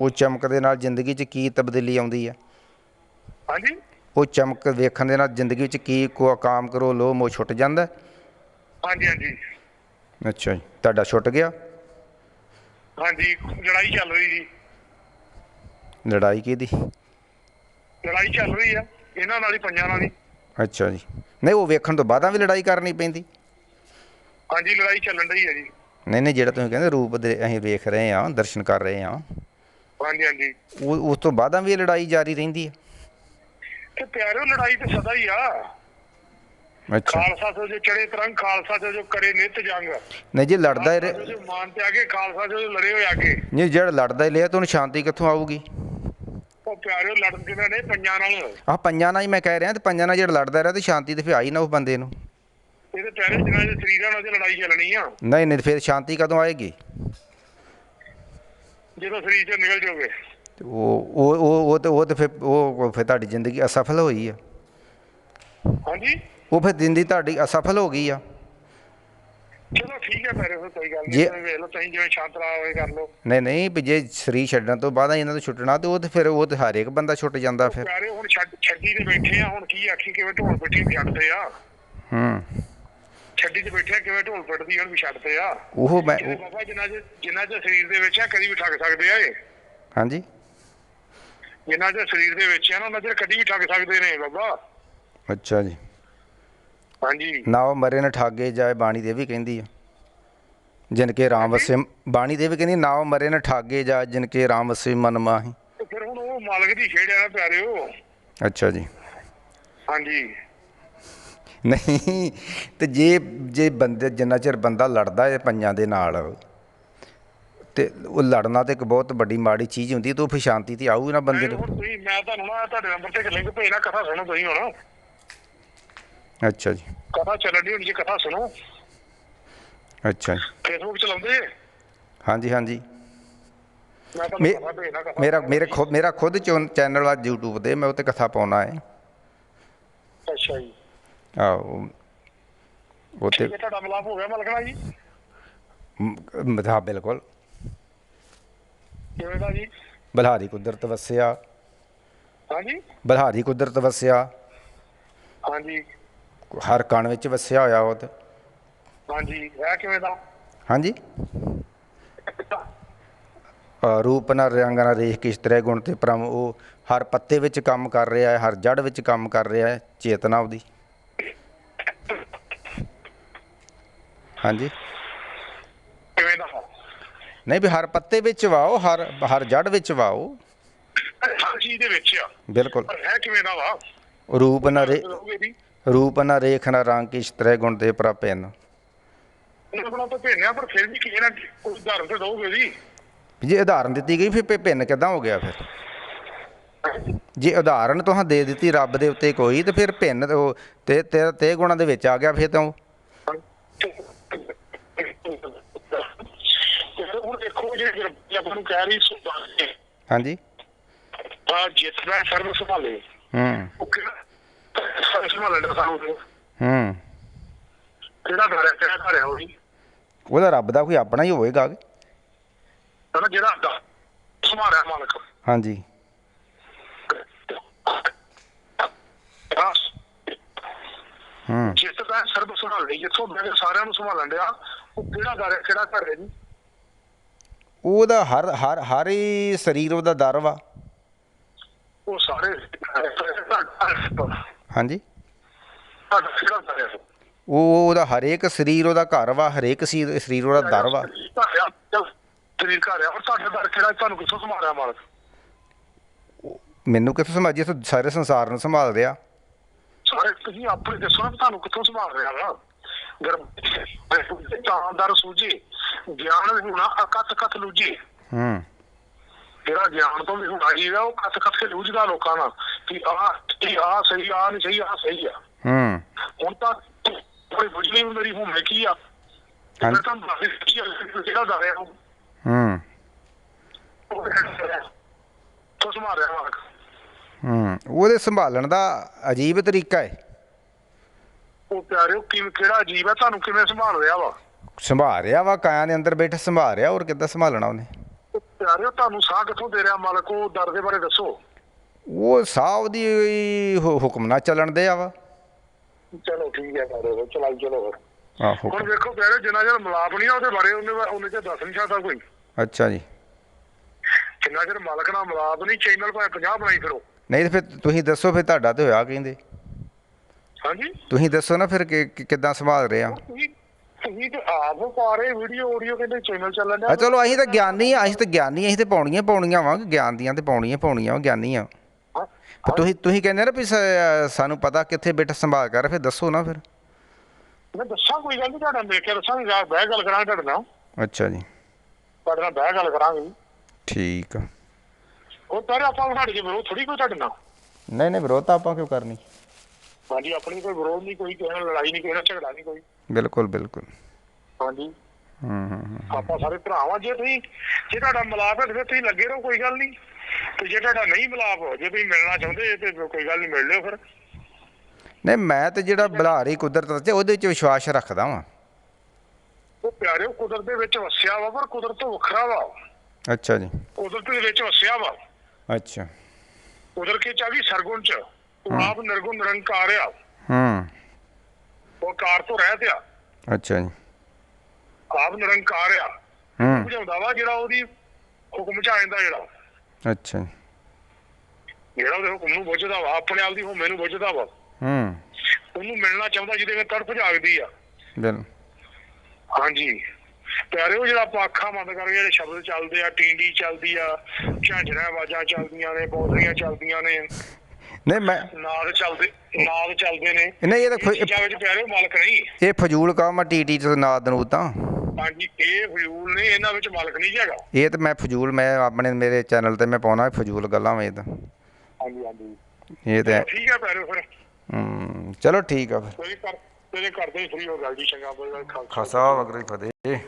ਉਹ ਚਮਕ ਦੇ ਨਾਲ ਜ਼ਿੰਦਗੀ 'ਚ ਕੀ ਤਬਦੀਲੀ ਆਉਂਦੀ ਹੈ ਹਾਂਜੀ। ਉਹ ਚਮਕ ਵੇਖਣ ਦੇ ਨਾਲ ਜ਼ਿੰਦਗੀ ਵਿੱਚ ਕੀ ਕੋ ਕਾਮ ਕਰੋ ਲੋ ਮੋ ਛੁੱਟ ਜਾਂਦਾ? ਹੈ? ਹਾਂਜੀ ਹਾਂਜੀ। ਅੱਛਾ ਜੀ। ਤੁਹਾਡਾ ਛੁੱਟ ਗਿਆ? ਹਾਂਜੀ ਲੜਾਈ ਚੱਲ ਰਹੀ ਜੀ। ਲੜਾਈ ਕਿਹਦੀ? ਲੜਾਈ ਚੱਲ ਰਹੀ ਆ। ਇਹਨਾਂ ਨਾਲ ਹੀ ਪੰਜਾਂ ਨਾਲ ਹੀ। ਅੱਛਾ ਜੀ। ਨਹੀਂ ਉਹ ਵੇਖਣ ਤੋਂ ਬਾਅਦਾਂ ਵੀ ਲੜਾਈ ਕਰਨੀ ਪੈਂਦੀ। ਹਾਂਜੀ ਲੜਾਈ ਚੱਲਣ ਰਹੀ ਹੈ ਜੀ। ਨਹੀਂ ਨਹੀਂ ਜਿਹੜਾ ਤੁਸੀਂ ਕਹਿੰਦੇ ਰੂਪ ਦੇ ਅਸੀਂ ਵੇਖ ਰਹੇ ਹਾਂ ਦਰਸ਼ਨ ਕਰ ਰਹੇ ਹਾਂ। ਹਾਂਜੀ ਹਾਂਜੀ। ਉਹ ਉਸ ਤੋਂ ਬਾਅਦਾਂ ਵੀ ਲੜਾਈ ਜਾਰੀ ਰਹਿੰਦੀ ਹੈ। ਤੇ ਪਿਆਰਿਓ ਲੜਾਈ ਤੇ ਸਦਾ ਹੀ ਆ। ਅੱਛਾ। ਖਾਲਸਾ ਤੋਂ ਜੋ ਚੜੇ ਤਰੰਗ ਖਾਲਸਾ ਤੋਂ ਜੋ ਕਰੇ ਨਿਤ ਜੰਗ। ਨਹੀਂ ਜੇ ਲੜਦਾ ਹੀ ਰਹੇ ਮਾਨ ਤੇ ਆਗੇ ਖਾਲਸਾ ਜੋ ਲੜੇ ਹੋਏ ਆਗੇ। ਨਹੀਂ ਜਿਹੜਾ ਲੜਦਾ ਹੀ ਲਿਆ ਤਾਂ ਉਹਨੂੰ ਸ਼ਾਂਤੀ ਕਿੱਥੋਂ ਆਊਗੀ? ਉਹ ਪਿਆਰਿਓ ਲੜਨ ਕਿਨਾਂ ਨੇ ਪੰਜਾਂ ਨਾਲ। ਆਹ ਪੰਜਾਂ ਨਾਲ ਹੀ ਮੈਂ ਕਹਿ ਰਿਹਾ ਤੇ ਪੰਜਾਂ ਨਾਲ ਜਿਹੜਾ ਲੜਦਾ ਰਿਹਾ ਤੇ ਸ਼ਾਂਤੀ ਤੇ ਫਿਰ ਆਈ ਨਾ ਉਸ ਬੰਦੇ ਨੂੰ। ਇਹਦੇ ਪਿਆਰੇ ਜਿਨ੍ਹਾਂ ਦੇ ਸਰੀਰਾਂ ਨਾਲ ਤੇ ਲੜਾਈ ਚੱਲਣੀ ਆ। ਨਹੀਂ ਨਹੀਂ ਫਿਰ ਸ਼ਾਂਤੀ ਕਦੋਂ ਆਏਗੀ? ਜਦੋਂ ਸਰੀਰ ਚੋਂ ਨਿਕਲ ਜਾਓਗੇ। ਉਹ ਉਹ ਉਹ ਉਹ ਤੇ ਉਹ ਤੇ ਫਿਰ ਉਹ ਫਿਰ ਤੁਹਾਡੀ ਜ਼ਿੰਦਗੀ ਅਸਫਲ ਹੋਈ ਆ। ਹਾਂਜੀ। ਉਹ ਫਿਰ ਜ਼ਿੰਦਗੀ ਤੁਹਾਡੀ ਅਸਫਲ ਹੋ ਗਈ ਆ। ਚਲੋ ਠੀਕ ਹੈ ਫਿਰ ਕੋਈ ਗੱਲ ਨਹੀਂ ਜੇ- ਤੁਸੀਂ ਵੇਖ ਲਓ ਤੁਸੀਂ ਜਿਵੇਂ ਸ਼ਾਂਤ ਰਹਾ ਹੋਏ ਕਰ ਲਓ। ਨਹੀਂ ਨਹੀਂ ਵੀ ਜੇ ਸਰੀਰ ਛੱਡਣ ਤੋਂ ਬਾਅਦ ਇਹਨਾਂ ਤੋਂ ਛੁੱਟਣਾ ਤੇ ਉਹ ਤੇ ਫਿਰ ਉਹ ਤੇ ਹਰ ਇੱਕ ਬੰਦਾ ਛੁੱਟ ਜਾਂਦਾ ਫਿਰ। ਪਿਆਰੇ ਹੁਣ ਛੱਡ ਛੱਡੀ ਤੇ ਬੈਠੇ ਆ ਹੁਣ ਕੀ ਆਖੀ ਕਿਵੇਂ ਢੋਲ ਪੱਟੀ ਵੀ ਛੱਡਦੇ ਆ? ਹੂੰ। ਛੱਡੀ ਤੇ ਬੈਠੇ ਆ ਕਿਵੇਂ ਢੋਲ ਪੱਟਦੀ ਹੁਣ ਵੀ ਛੱਡਦੇ ਆ? ਉਹ ਮੈਂ ਉਹ- ਬਾਬਾ ਜਿਨ੍ਹਾਂ ਚ ਜਿਨ੍ਹਾਂ ਚ ਸਰੀਰ ਦੇ ਵਿੱਚ ਆ ਕਦੀ ਵੀ ਠੱਗ ਸਕਦੇ ਆ ਇਹ। ਹਾਂਜੀ। ਜਿਨ੍ਹਾਂ ਚ ਸਰੀਰ ਦੇ ਵਿੱਚ ਆ ਨਾ ਉਹਨਾਂ ਚ ਕਦੀ ਵੀ ਠੱਗ ਸਕਦੇ ਨੇ ਬਾਬਾ। ਅੱਛਾ ਜੀ। ਹਾਂਜੀ। ਨਾ ਉਹ ਮਰੇ ਨਾ ਠਾਗੇ ਜਾਏ ਬਾਣੀ ਦੇ ਵੀ ਕਹਿੰਦੀ ਆ। ਜਿਨ ਕੇ ਰਾਮ ਵਸੇ ਬਾਣੀ ਦੇ ਵੀ ਕਹਿੰਦੀ ਨਾ ਉਹ ਮਰੇ ਨਾ ਠਾਗੇ ਜਾ ਜਿਨ ਕੇ ਰਾਮ ਵਸੇ ਮਨ ਮਾਹੀ। ਤੇ ਫਿਰ ਹੁਣ ਉਹ ਮਾਲਕ ਦੀ ਖੇਡ ਆ ਨਾ ਪਿਆਰਿਓ। ਅੱਛਾ ਜੀ। ਹਾਂਜੀ। ਨਹੀਂ ਤੇ ਜੇ ਜੇ ਬੰਦੇ ਜਿੰਨਾ ਚਿਰ ਬੰਦਾ ਲੜਦਾ ਹੈ ਪੰਜਾਂ ਦੇ ਨਾਲ ਤੇ ਉਹ ਲੜਨਾ ਤੇ ਇੱਕ ਬਹੁਤ ਵੱਡੀ ਮਾੜੀ ਚੀਜ਼ ਹੁੰਦੀ ਤੇ ਉਹ ਫਿਰ ਸ਼ਾਂਤੀ ਤੇ ਆਊ ਨਾ ਬੰਦੇ ਨੂੰ ਹੁਣ ਤੁਸੀਂ ਮੈਂ ਤੁਹਾਨੂੰ ਨਾ ਤੁਹਾਡੇ ਨੰਬਰ ਤੇ ਇੱਕ ਲਿੰਕ ਭੇਜਣਾ ਕਥਾ ਸੁਣੋ ਤੁਸੀਂ ਹੁਣ। ਅੱਛਾ ਜੀ। ਕਥਾ ਚੱਲਣ ਦੀ ਜੀ ਕਥਾ ਸੁਣੋ। ਅੱਛਾ ਜੀ। ਫੇਸਬੁੱਕ ਚਲਾਉਂਦੇ ਹਾਂਜੀ ਹਾਂਜੀ। ਮੈਂ ਮੇ- ਤੁਹਾਨੂੰ ਕਥਾ ਭੇਜਣਾ ਕਥਾ ਮੇਰਾ ਮੇਰੇ ਖੁਦ ਮੇਰਾ ਖੁਦ ਚੈਨਲ ਆ YouTube ਤੇ ਮੈਂ ਉੱਤੇ ਕਥਾ ਪਾਉਣਾ ਹੈ। ਅੱਛਾ ਜੀ। ਆਹੋ। ਉਹ ਤੇ ਠੀਕ ਹੈ ਤੁਹਾਡਾ ਮਲਾਪ ਹੋ ਗਿਆ ਮਲਕਣਾ ਜੀ। ਮਧਾ ਬਿਲਕੁਲ। ਕਿਵੇਂ ਦਾ ਜੀ? ਬਲਹਾਰੀ ਕੁਦਰਤ ਵਸਿਆ। ਹਾਂਜੀ। ਬਲਹਾਰੀ ਕੁਦਰਤ ਵਸਿਆ। ਹਾਂਜੀ। ਹਰ ਕਣ ਵਿੱਚ ਵਸਿਆ ਹੋਇਆ ਉਹ ਤੇ। ਹਾਂਜੀ ਇਹ ਕਿਵੇਂ ਦਾ? ਹਾਂਜੀ। ਰੂਪ ਨਾ ਰੰਗ ਨਾ ਰੇਖ ਕਿਸ ਤਰ੍ਹਾਂ ਗੁਣ ਤੇ ਪ੍ਰਮ ਉਹ ਹਰ ਪੱਤੇ ਵਿੱਚ ਕੰਮ ਕਰ ਰਿਹਾ ਹੈ ਹਰ ਜੜ ਵਿੱਚ ਕੰਮ ਕਰ ਰਿਹਾ ਹੈ ਚੇਤਨਾ ਉਹਦੀ। ਹਾਂਜੀ। ਕਿਵੇਂ ਦਾ? ਨਹੀਂ ਵੀ ਹਰ ਪੱਤੇ ਵਿੱਚ ਵਾਓ ਹਰ ਹਰ ਜੜ ਵਿੱਚ ਵਾਓ। ਹਰ ਚੀਜ਼ ਦੇ ਵਿੱਚ ਆ। ਬਿਲਕੁਲ। ਇਹ ਕਿਵੇਂ ਦਾ ਵਾ? ਰੂਪ ਨਾ ਰੇ ਰਹੋਗੇ ਜੀ ਰੂਪ ਨਾ ਰੇਖ ਨਾ ਰੰਗ ਕਿਸ ਤਰ੍ਹਾਂ ਗੁਣ ਤੇ ਪ੍ਰਪਿਨ। ਉਹਨਾਂ ਕੋਲ ਤਾਂ ਭੇਜਿਆ ਪਰ ਫਿਰ ਵੀ ਕਿਸੇ ਨਾ ਕੋਈ ਉਦਾਹਰਨ ਤੇ ਦਓਗੇ ਜੀ। ਜੇ ਉਦਾਹਰਨ ਦਿੱਤੀ ਗਈ ਫਿਰ ਭਿੰਨ ਕਿਦਾਂ ਹੋ ਗਿਆ ਫਿਰ? ਜੇ ਉਦਾਹਰਨ ਤੁਹਾਂ ਦੇ ਦਿੱਤੀ ਰੱਬ ਦੇ ਉੱਤੇ ਕੋਈ ਤੇ ਫਿਰ ਭਿੰਨ ਤੇ ਤੇ ਤੇ ਗੁਣਾਂ ਦੇ ਵਿੱਚ ਆ ਗਿਆ ਫਿਰ ਤਾਂ ਉਹ। ਤੇ ਫਿਰ ਹੁਣ ਦੇਖੋ ਜਿਹੜੇ ਰੱਬੀ ਆਪਾਂ ਨੂੰ ਕਹਿ ਰਹੀ ਸੁਭਾਨ ਹਾਂਜੀ। ਆ ਜਿਤਨਾ ਸਰਵ ਸੰਭਾਲੇ ਹੂੰ। ਉਹ ਕਿਹੜਾ ਸਰਵ ਸੰਭਾਲੇ ਦਾ ਸਾਨੂੰ ਤੇ ਹੂੰ। ਕਿਹੜਾ ਘਰ ਹੈ ਕਿਹੜਾ ਘਰ ਹੈ ਉਹ ਜੀ ਉਹਦਾ ਰੱਬ ਦਾ ਕੋਈ ਆਪਣਾ ਹੀ ਹੋਏਗਾ ਕਿ? ਹਨਾ ਜਿਹੜਾ ਅੱਡਾ ਸੰਭਾਲਿਆ ਮਾਲਕ। ਹਾਂਜੀ। ਹਾਂ। ਜਿਸ ਸਰਬ ਸੰਭਾਲੇ ਜਿੱਥੋਂ ਬਹਿ ਕੇ ਸਾਰਿਆਂ ਨੂੰ ਸੰਭਾਲਣ ਡਿਆ ਉਹ ਕਿਹੜਾ ਘਰ ਹੈ ਕਿਹੜਾ ਘਰ ਹੈ ਜੀ? ਉਹਦਾ ਹਰ ਹਰ ਹਰ ਹੀ ਸਰੀਰ ਉਹਦਾ ਦਰ ਵਾ। ਉਹ ਸਾਰੇ ਹਾਂਜੀ। ਤੁਹਾਡਾ ਕਿਹੜਾ ਉਹ ਉਹਦਾ ਹਰੇਕ ਸਰੀਰ ਉਹਦਾ ਘਰ ਵਾ ਹਰੇਕ ਸੀ- ਸਰੀਰ ਉਹਦਾ ਦਰ ਵਾ। ਸਰੀਰ ਘਰ ਹੈ ਔਰ ਤੁਹਾਡੇ ਦਰ ਕਿਹੜਾ? ਤੁਹਾਨੂੰ ਕਿੱਥੋਂ ਸੰਭਾਲਿਆ ਮਾਲਕ? ਮੈਨੂੰ ਕਿੱਥੋਂ ਸਮਝੀ ਤੂੰ ਸਾਰੇ ਸੰਸਾਰ ਨੂੰ ਸੰਭਾਲ ਰਿਹਾ ਸਾਰੇ ਤੁਸੀਂ ਆਪਣੇ ਦੱਸੋ ਨਾ ਵੀ ਤੁਹਾਨੂੰ ਕਿੱਥੋਂ ਸੰਭਾਲ ਰਿਹਾ ਵਾ। ਗਰਮ ਤਾਂਦਰ ਸੂਝੇ ਗਿਆਨ ਹੋਣਾ ਅਕਤ ਕਤ ਲੂਝੇ। ਹੂੰ। ਜਿਹੜਾ ਗਿਆਨ ਤੋਂ ਵੀ ਹੋਣਾ ਜੀਵਾ ਉਹ ਕਤ ਕਤ ਕੇ ਲੂਝਦਾ ਲੋਕਾਂ ਨਾਲ ਕਿ ਆਹ ਇਹ ਆਹ ਸਹੀ ਆਹ ਨਹੀਂ ਸਹੀ ਆਹ ਸਹੀ ਆ। ਹੂੰ। ਹੁਣ ਤਾਂ ਕੋਈ ਬੁਝਲੀ ਮੇਰੀ ਹੋਵੇ ਕੀ ਆ। ਹਾਂਜੀ। ਮੈਂ ਤੁਹਾਨੂੰ ਦੱਸ ਦਿੱਤੀ ਆ, ਕਿਹੜਾ ਦੱਸ ਰਿਹਾ ਹੂੰ? ਤੋਂ ਸੰਭਾਲ ਰਿਹਾ ਮਾਲਕ। ਹੂੰ। ਉਹਦੇ ਸੰਭਾਲਣ ਦਾ ਅਜੀਬ ਤਰੀਕਾ ਹੈ ਉਹ ਪਿਆਰਿਓ ਕਿਵੇਂ ਕਿਹੜਾ ਅਜੀਬ ਹੈ ਤੁਹਾਨੂੰ ਕਿਵੇਂ ਸੰਭਾਲ ਰਿਹਾ ਵਾ? ਸੰਭਾਲ ਰਿਹਾ ਵਾ ਕਾਇਆਂ ਦੇ ਅੰਦਰ ਬੈਠੇ ਸੰਭਾਲ ਰਿਹਾ ਹੋਰ ਕਿੱਦਾਂ ਸੰਭਾਲਣਾ ਉਹਨੇ? ਉਹ ਪਿਆਰਿਓ ਤੁਹਾਨੂੰ ਸਾਹ ਕਿੱਥੋਂ ਦੇ ਰਿਹਾ ਮਾਲਕ? ਉਹ ਦਰ ਦੇ ਬਾਰੇ ਦੱਸੋ। ਉਹ ਸਾਹ ਹੁ- ਹੁਕਮ ਨਾਲ ਚੱਲਣ ਦੇ ਆ ਵਾ। ਚਲੋ ਠੀਕ ਹੈ ਪਿਆਰਿਓ ਚਲਾਈ ਚਲੋ ਫਿਰ। ਆਹ ਹੁਣ ਵੇਖੋ ਪਿਆਰਿਓ ਜਿੰਨਾ ਚਿਰ ਮਲਾਪ ਨਹੀਂ ਆ ਉਹਦੇ ਬਾਰੇ ਉਹਨੇ ਉਹਨੇ ਚ ਦੱਸ ਨਹੀਂ ਸਕਦਾ ਕੋਈ। ਅੱਛਾ ਜੀ। ਜਿੰਨਾ ਚਿਰ ਮਾਲਕ ਨਾਲ ਮਲਾਪ ਨਹੀਂ ਚੈਨਲ ਭਾਵੇਂ 50 ਬਣਾਈ ਫਿਰੋ। ਨਹੀਂ ਤੇ ਫਿਰ ਤੁਸੀਂ ਦੱਸੋ ਫਿਰ ਤੁਹਾਡਾ ਤੇ ਹੋਇਆ ਕਹਿੰਦੇ। ਹਾਂਜੀ। ਤੁਸੀਂ ਦੱਸੋ ਨਾ ਫਿਰ ਕਿ ਕਿ- ਕਿੱਦਾਂ ਸੰਭਾਲ ਰਹੇ ਆ। ਤੁਸੀਂ ਤੁਸੀਂ ਤੇ ਆਪ ਪਾ ਰਹੇ ਵੀਡੀਓ ਆਡੀਓ ਕਹਿੰਦੇ ਚੈਨਲ ਚੱਲਣ ਆ ਚਲੋ ਅਸੀਂ ਤਾਂ ਗਿਆਨੀ ਆ ਅਸੀਂ ਤਾਂ ਗਿਆਨੀ ਆ, ਅਸੀਂ ਤੇ ਪਾਉਣੀਆਂ ਪਾਉਣੀਆਂ ਵਾ ਗਿਆਨ ਦੀਆਂ ਤੇ ਪਾਉਣੀਆਂ ਪਾਉਣੀਆਂ ਵਾ ਗਿਆਨੀ ਆ। ਪਰ ਤੁਸੀਂ ਤੁਸੀਂ ਕਹਿੰਦੇ ਨਾ ਵੀ ਸਾਨੂੰ ਪਤਾ ਕਿੱਥੇ ਬੈਠਾ ਸੰਭਾਲ ਕਰ ਫਿਰ ਦੱਸੋ ਨਾ ਫਿਰ। ਮੈਂ ਦੱਸਾਂ ਕੋਈ ਗੱਲ ਨਹੀਂ ਤੁਹਾਡਾ ਮਿਲ ਕੇ ਦੱਸਾਂਗੇ ਜਾ ਬਹਿ ਗੱਲ ਕਰਾਂਗੇ ਤੁਹਾਡੇ ਨਾਲ। ਅੱਛਾ ਜੀ। ਤੁਹਾਡੇ ਨਾਲ ਬਹਿ ਗੱਲ ਕਰਾਂਗੇ। ਠੀਕ ਆ। ਉਹ ਪਰ ਆਪਾਂ ਸਾਡੇ ਕੇ ਵਿਰੋਧ ਥੋੜੀ ਕੋਈ ਤੁਹਾਡੇ ਨਾਲ। ਨਹੀਂ ਨਹੀਂ ਵਿਰੋਧ ਤਾਂ ਆਪਾਂ ਕਿਉਂ ਕਰਨੀ? ਹਾਂਜੀ ਆਪਣੀ ਕੋਈ ਵਿਰੋਧ ਨਹੀਂ ਕੋਈ ਕਿਸੇ ਨਾਲ ਲੜਾਈ ਨਹੀਂ ਕਿਸੇ ਨਾਲ ਝਗੜਾ ਨਹੀਂ ਕੋਈ। ਬਿਲਕੁਲ ਬਿਲਕੁਲ। ਹਾਂਜੀ। ਹੂੰ ਹੂੰ ਹੂੰ। ਆਪਾਂ ਸਾਰੇ ਭਰਾਵਾਂ ਜੇ ਤੁਸੀਂ ਜੇ ਤੁਹਾਡਾ ਮਲਾਪ ਹੈ ਤੇ ਫਿਰ ਤੁਸੀਂ ਲੱਗੇ ਰਹੋ ਕੋਈ ਗੱਲ ਨਹੀਂ। ਤੇ ਜੇ ਤੁਹਾਡਾ ਨਹੀਂ ਮਲਾਪ ਜੇ ਤੁਸੀਂ ਮਿਲਣਾ ਚਾਹੁੰਦੇ ਤੇ ਕੋਈ ਗੱਲ ਨਹੀਂ ਮਿਲ ਲਿਓ ਫਿਰ। ਨਹੀਂ ਮੈਂ ਤੇ ਜਿਹੜਾ ਬਲਹਾਰੀ ਕੁਦਰਤ ਤੇ ਉਹਦੇ ਵਿੱਚ ਵਿਸ਼ਵਾਸ ਰੱਖਦਾ ਵਾਂ। ਉਹ ਪਿਆਰਿਓ ਕੁਦਰਤ ਦੇ ਵਿੱਚ ਵਸਿਆ ਵਾ ਪਰ ਕੁਦਰਤ ਤੋਂ ਵੱਖਰਾ ਵਾ। ਅੱਛਾ ਜੀ। ਕੁਦਰਤ ਦੇ ਵਿੱਚ ਵਸਿਆ ਵਾ। ਅੱਛਾ। ਕੁਦਰਤ ਕੇ ਚਾਵੀ ਸਰਗੁਣ ਚ। ਉਹ ਆਪ ਨਿਰਗੁਣ ਨਿਰੰਕਾਰ ਆ। ਹੂੰ। ਉਹ ਕਾਰ ਤੋਂ ਰਹਿਤ ਆ ਅੱਛਾ ਜੀ। ਆਪ ਨਿਰੰਕਾਰ ਆ। ਹੂੰ। ਬੁਝਾਉਂਦਾ ਵਾ ਜਿਹੜਾ ਉਹਦੀ ਹੁਕਮ ਚ ਆ ਜਾਂਦਾ ਜਿਹੜਾ। ਅੱਛਾ ਜੀ। ਜਿਹੜਾ ਉਹਦੇ ਹੁਕਮ ਨੂੰ ਬੁੱਝਦਾ ਵਾ ਆਪਣੇ ਆਪ ਦੀ ਹੋਮੇ ਨੂੰ ਬੁੱਝਦਾ ਵਾ। ਹੂੰ। ਉਹਨੂੰ ਮਿਲਣਾ ਚਾਹੁੰਦਾ ਜਿਹਦੇ ਵਿੱਚ ਤੜਫ ਜਾਗਦੀ ਆ। ਬਿਲ ਹਾਂਜੀ। ਪਿਆਰਿਓ ਜਿਹੜਾ ਆਪਾਂ ਅੱਖਾਂ ਬੰਦ ਕਰਕੇ ਜਿਹੜੇ ਸ਼ਬਦ ਚੱਲਦੇ ਆ ਟੀਂਡੀ ਚੱਲਦੀ ਆ ਝਾਂਜਰਾਂ ਆਵਾਜ਼ਾਂ ਚੱਲਦੀਆਂ ਨੇ ਬੋਲੀਆਂ ਚੱਲਦੀਆਂ ਨੇ। ਨਹੀਂ ਮੈਂ ਨਾਦ ਚੱਲਦੇ ਨਾਦ ਚੱਲਦੇ ਨੇ। ਨਹੀਂ ਇਹ ਤਾਂ ਚੀਜ਼ਾਂ ਵਿੱਚ ਪਿਆਰੇ ਮਾਲਕ ਨਹੀਂ। ਇਹ ਫਜ਼ੂਲ ਕੰਮ ਆ ਟੀਟੀ ਤੇ ਨਾਦ ਨੂੰ ਤਾਂ। ਹਾਂਜੀ ਇਹ ਫਜ਼ੂਲ ਨੇ ਇਹਨਾਂ ਵਿੱਚ ਮਾਲਕ ਨਹੀਂ ਹੈਗਾ। ਇਹ ਤਾਂ ਮੈਂ ਫਜ਼ੂਲ ਮੈਂ ਆਪਣੇ ਮੇਰੇ ਚੈਨਲ ਤੇ ਮੈਂ ਪਾਉਣਾ ਫਜ਼ੂਲ ਗੱਲਾਂ ਵੇ ਤਾਂ। ਹਾਂਜੀ ਹਾਂਜੀ। ਇਹ ਤਾਂ ਠੀਕ ਹੈ ਪਿਆਰੇ ਫਿਰ। ਹੂੰ ਚਲੋ ਠੀਕ ਆ ਫਿਰ। ਤੇਰੇ ਕਰ ਤੇਰੇ ਕਰਦੇ ਫਰੀ ਹੋ ਗੱਲ ਜੀ ਚੰਗਾ ਬੋਲ ਖਾਲਸਾ। ਖਾਸਾ ਵਗਰੇ ਫਤਿਹ।